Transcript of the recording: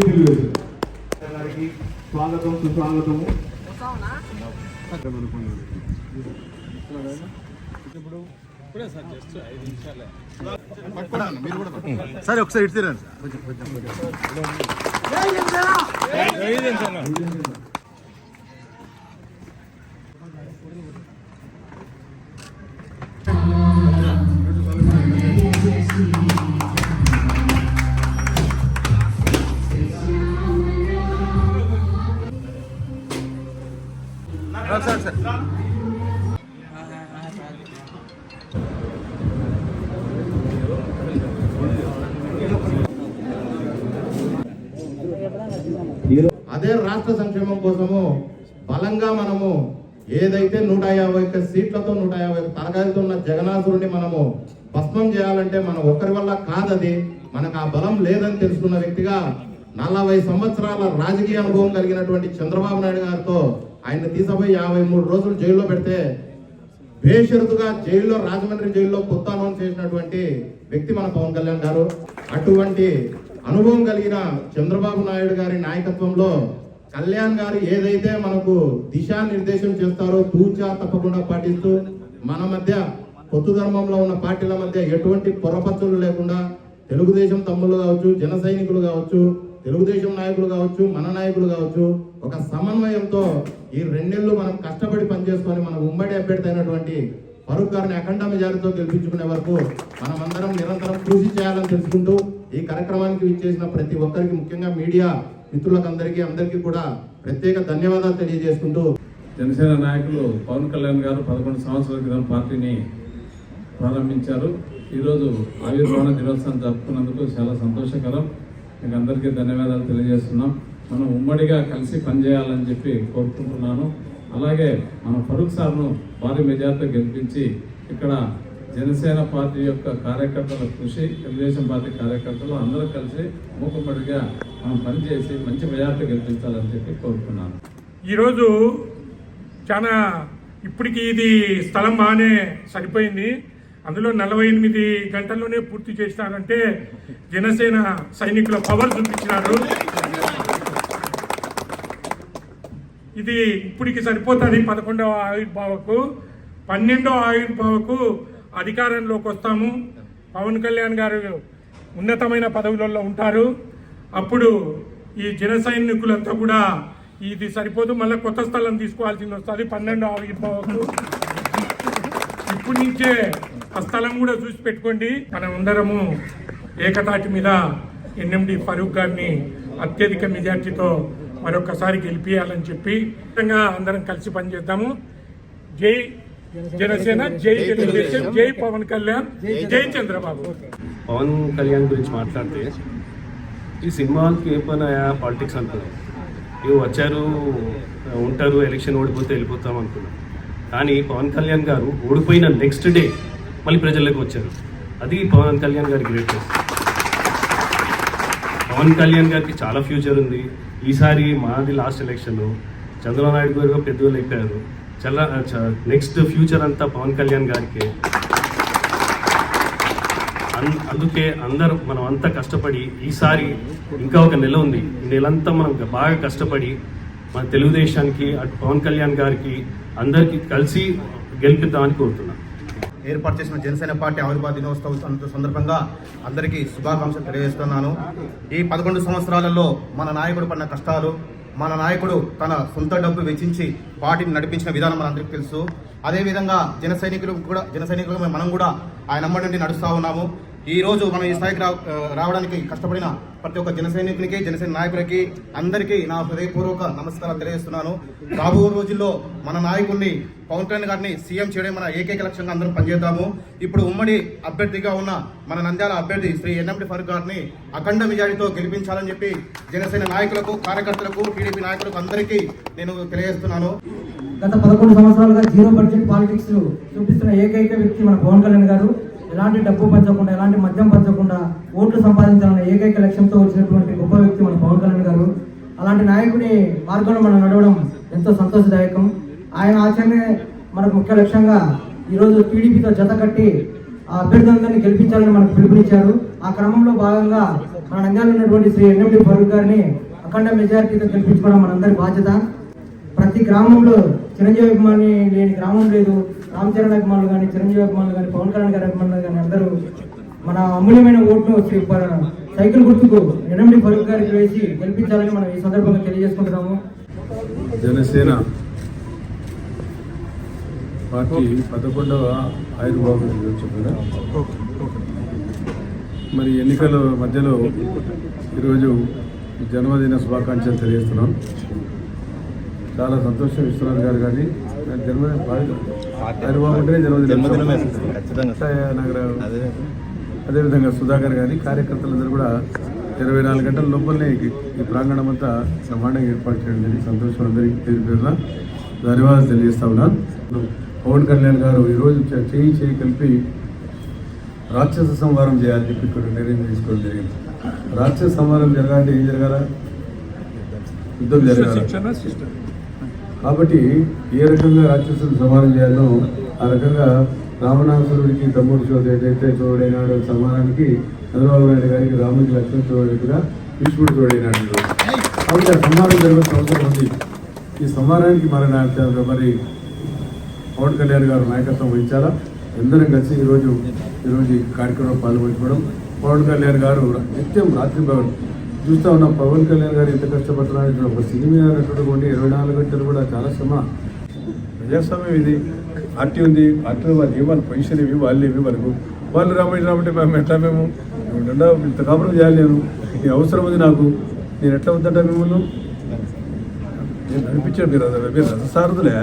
గారికి స్వాగతం సుస్వాగతము సరే ఒకసారి ఇటు తిరండి అదే రాష్ట్ర సంక్షేమం కోసము బలంగా మనము ఏదైతే నూట యాభై ఒక్క సీట్లతో నూట యాభై ఒక్క తరగతితో ఉన్న జగనాథుడిని మనము భస్మం చేయాలంటే మన ఒక్కరి వల్ల కాదది. మనకు ఆ బలం లేదని తెలుసుకున్న వ్యక్తిగా నలభై సంవత్సరాల రాజకీయ అనుభవం కలిగినటువంటి చంద్రబాబు నాయుడు గారితో ఆయన తీసుకుపోయి యాభై మూడు రోజులు జైల్లో పెడితే బేషరతుగా జైల్లో రాజమండ్రి జైల్లో కొత్త అనౌన్స్ చేసినటువంటి వ్యక్తి మన పవన్ కళ్యాణ్ గారు. అటువంటి అనుభవం కలిగిన చంద్రబాబు నాయుడు గారి నాయకత్వంలో కళ్యాణ్ గారు ఏదైతే మనకు దిశానిర్దేశం చేస్తారో తూచా తప్పకుండా పాటిస్తూ మన మధ్య కొత్త ధర్మంలో ఉన్న పార్టీల మధ్య ఎటువంటి పొరపచ్చులు లేకుండా తెలుగుదేశం తమ్ముళ్ళు కావచ్చు జన సైనికులు కావచ్చు తెలుగుదేశం నాయకులు కావచ్చు మన నాయకులు కావచ్చు ఒక సమన్వయంతో ఈ రెండేళ్ళు మనం కష్టపడి పనిచేసుకొని మన ఉమ్మడి అభ్యర్థి అయినటువంటి ఫరూక్ గారిని అఖండ మెజారిటీతో గెలిపించుకునే వరకు మనమందరం నిరంతరం కృషి చేయాలని తెలుసుకుంటూ ఈ కార్యక్రమానికి ఇచ్చేసిన ప్రతి ఒక్కరికి ముఖ్యంగా మీడియా మిత్రులకు అందరికీ అందరికీ కూడా ప్రత్యేక ధన్యవాదాలు తెలియజేసుకుంటూ జనసేన నాయకులు పవన్ కళ్యాణ్ గారు పదకొండు సంవత్సరాల క్రితం పార్టీని ప్రారంభించారు. ఈరోజు ఆవిర్భావన దినోత్సవం జరుపుకున్నందుకు చాలా సంతోషకరం. మీకు అందరికీ ధన్యవాదాలు తెలియజేస్తున్నాం. మనం ఉమ్మడిగా కలిసి పనిచేయాలని చెప్పి కోరుకుంటున్నాను. అలాగే మన ఫరూక్ సార్ను భారీ మెజార్టీతో గెలిపించి ఇక్కడ జనసేన పార్టీ యొక్క కార్యకర్తల కృషి తెలుగుదేశం పార్టీ కార్యకర్తలు అందరూ కలిసి మూకమ్మడిగా మనం పనిచేసి మంచి మెజార్టీ గెలిపించాలని చెప్పి కోరుకున్నాను. ఈరోజు చాలా ఇప్పటికి ఇది స్థలం బాగానే సరిపోయింది. అందులో నలభై ఎనిమిది గంటల్లోనే పూర్తి చేసినారంటే జనసేన సైనికుల పవర్ చూపించినారు. ఇది ఇప్పటికి సరిపోతుంది పదకొండవ ఆవిర్భావకు పన్నెండవ ఆవిర్భావకు అధికారంలోకి వస్తాము. పవన్ కళ్యాణ్ గారు ఉన్నతమైన పదవులలో ఉంటారు. అప్పుడు ఈ జన సైనికులంతా కూడా ఇది సరిపోదు మళ్ళీ కొత్త స్థలం తీసుకోవాల్సింది వస్తుంది. పన్నెండవ ఆవిర్భావకు ఇప్పటి నుంచే ఆ స్థలం కూడా చూసి పెట్టుకోండి. మనం అందరము ఏకతాటి మీద ఎన్ఎండి ఫరూక్ గారిని అత్యధిక మెజార్టీతో మరొకసారి గెలిపియాలని చెప్పి ఖచ్చితంగా అందరం కలిసి పనిచేద్దాము. జై జనసేన జై తెలుగుదేశం జై పవన్ కళ్యాణ్ జై చంద్రబాబు. పవన్ కళ్యాణ్ గురించి మాట్లాడితే ఈ సినిమాకి ఏ పని పాలిటిక్స్ అనుకున్నాం ఇవి వచ్చారు ఉంటారు ఎలక్షన్ ఓడిపోతే వెళ్ళిపోతాం అనుకున్నాం. కానీ పవన్ కళ్యాణ్ గారు ఓడిపోయిన నెక్స్ట్ డే మళ్ళీ ప్రజల్లోకి వచ్చారు. అది పవన్ కళ్యాణ్ గారి గ్రేట్నెస్ పవన్ కళ్యాణ్ గారికి చాలా ఫ్యూచర్ ఉంది. ఈసారి మాది లాస్ట్ ఎలక్షన్ చంద్రబాబు నాయుడు గారు పెద్దవాళ్ళు అయిపోయారు. చాలా నెక్స్ట్ ఫ్యూచర్ అంతా పవన్ కళ్యాణ్ గారికి. అన్- అందుకే అందరూ మనం అంతా కష్టపడి ఈసారి ఇంకా ఒక నెల ఉంది. ఈ నెలంతా మనం బాగా కష్టపడి మన తెలుగుదేశానికి అటు పవన్ కళ్యాణ్ గారికి అందరికీ కలిసి గెలిపిద్దామని కోరుతున్నాను ఏర్పాటు చేసిన జనసేన పార్టీ ఆవిర్భావ దినోత్సవం సందర్భంగా అందరికీ శుభాకాంక్షలు తెలియజేస్తున్నాను. ఈ పదకొండు సంవత్సరాలలో మన నాయకుడు పడిన కష్టాలు మన నాయకుడు తన సొంత డబ్బు వెచ్చించి పార్టీని నడిపించిన విధానం మనందరికీ తెలుసు. అదేవిధంగా జన సైనికులు కూడా జన సైనికులుగా మనం కూడా ఆయన అమ్మ నుండి నడుస్తూ ఉన్నాము. ఈ రోజు మనం ఈ స్థాయికి రా రావడానికి కష్టపడిన ప్రతి ఒక్క జనసైనికునికి జనసేన నాయకులకి అందరికీ నా హృదయపూర్వక నమస్కారాలు తెలియజేస్తున్నాను. రాబో రోజుల్లో మన నాయకుడిని పవన్ కళ్యాణ్ గారిని సీఎం చేయడం మన ఏకైక లక్ష్యంగా అందరం పనిచేద్దాము. ఇప్పుడు ఉమ్మడి అభ్యర్థిగా ఉన్న మన నంద్యాల అభ్యర్థి శ్రీ ఎన్ఎండి ఫరూక్ గారిని అఖండ మెజారిటీతో గెలిపించాలని చెప్పి జనసేన నాయకులకు కార్యకర్తలకు టీడీపీ నాయకులకు అందరికీ నేను తెలియజేస్తున్నాను. గత పదకొండు సంవత్సరాలుగా జీరో బడ్జెట్ పాలిటిక్స్ చూపిస్తున్న ఏకైక వ్యక్తి మన పవన్ కళ్యాణ్ గారు. ఎలాంటి డబ్బు పంచకుండా ఎలాంటి మద్యం పంచకుండా ఓట్లు సంపాదించాలన్న ఏకైక లక్ష్యంతో వచ్చినటువంటి గొప్ప వ్యక్తి మన పవన్ కళ్యాణ్ గారు. అలాంటి నాయకుని మార్గంలో మనం నడవడం ఎంతో సంతోషదాయకం. ఆయన ఆచరణే మనకు ముఖ్య లక్ష్యంగా ఈరోజు టీడీపీతో జత కట్టి ఆ అభ్యర్థులందరినీ గెలిపించాలని మనకు పిలుపునిచ్చారు. ఆ క్రమంలో భాగంగా మన నంద్యాల ఉన్నటువంటి శ్రీ ఎన్ఎండి ఫరూక్ గారిని అఖండ మెజారిటీతో గెలిపించుకోవడం మనందరి బాధ్యత. ప్రతి గ్రామంలో చిరంజీవి అభిమాని లేని గ్రామం లేదు. రామ్ చరణ్ అభిమానులు కానీ చిరంజీవి అభిమానులు కానీ పవన్ కళ్యాణ్ గారి అభిమానులు కానీ అందరూ మన అమూల్యమైన ఓటును సైకిల్ గుర్తుకు ఎన్ఎండి ఫరూక్ గారికి వేసి గెలిపించాలని మనం ఈ సందర్భంగా తెలియజేసుకుంటున్నాము. జనసేన పార్టీ పదకొండవ ఆయుర్భావం చెప్పారా మరి ఎన్నికల మధ్యలో ఈరోజు జన్మదిన శుభాకాంక్షలు తెలియజేస్తున్నాం. చాలా సంతోషం విశ్వనాథ్ గారు కానీ జన్మదిన ఆయుర్బాబు అంటేనే అదేవిధంగా సుధాకర్ గారి కార్యకర్తలందరూ కూడా ఇరవై నాలుగు గంటల లోపలనే ఈ- ప్రాంగణం అంతా బ్రహ్మాండంగా ఏర్పాటు చేయడం జరిగింది. సంతోషం అందరికీ పేరు పేరున ధన్యవాదాలు తెలియజేస్తా ఉన్నాను పవన్ కళ్యాణ్ గారు ఈరోజు చేయి చేయి కలిపి రాక్షస సంహారం చేయాలని చెప్పి ఇక్కడ నిర్ణయం తీసుకోవడం జరిగింది. రాక్షస సంహారం జరగాలంటే ఏం జరగాల? యుద్ధం జరగాలి? కాబట్టి ఏ రకంగా రాక్షసులు సమానం చేయాలో ఆ రకంగా రావణాసురుడికి తమ్ముడు చోటు ఏదైతే చోడైనాడు సమానానికి చంద్రబాబు నాయుడు గారికి రాముడికి లక్ష్మణ చోడు కూడా భీష్ముడు చోడైనాడు. కాబట్టి ఆ సమానం జరగాల్సిన అవసరం ఉంది. ఈ సమానానికి మరి నా- మరి పవన్ కళ్యాణ్ గారు నాయకత్వం వహించాలా? అందరం కలిసి ఈరోజు ఈరోజు ఈ కార్యక్రమంలో పాల్గొంచుకోవడం పవన్ కళ్యాణ్ గారు నిత్యం రాత్రి పగలు చూస్తూ ఉన్నాం పవన్ కళ్యాణ్ గారు ఎంత కష్టపడుతున్నారు. ఇక్కడ ఒక సినిమా అన్నటువంటి ఇరవై నాలుగు గంటలు కూడా చాలా శ్రమ. ప్రజాస్వామ్యం ఇది. పార్టీ ఉంది. పార్టీలో వాళ్ళు ఇవ్వాలి పొజిషన్ ఇవి వాళ్ళు ఇవి మనకు. వాళ్ళు రాబట్టి రాబట్టి మేము ఎట్లా మేము? ఇంత కాపురం చేయాలి నేను. ఈ అవసరం ఉంది నాకు. నేను ఎట్లా వద్దంటా మిమ్మల్ని? నేను నడిపించాను మీరు. మీరు రథసారథులే.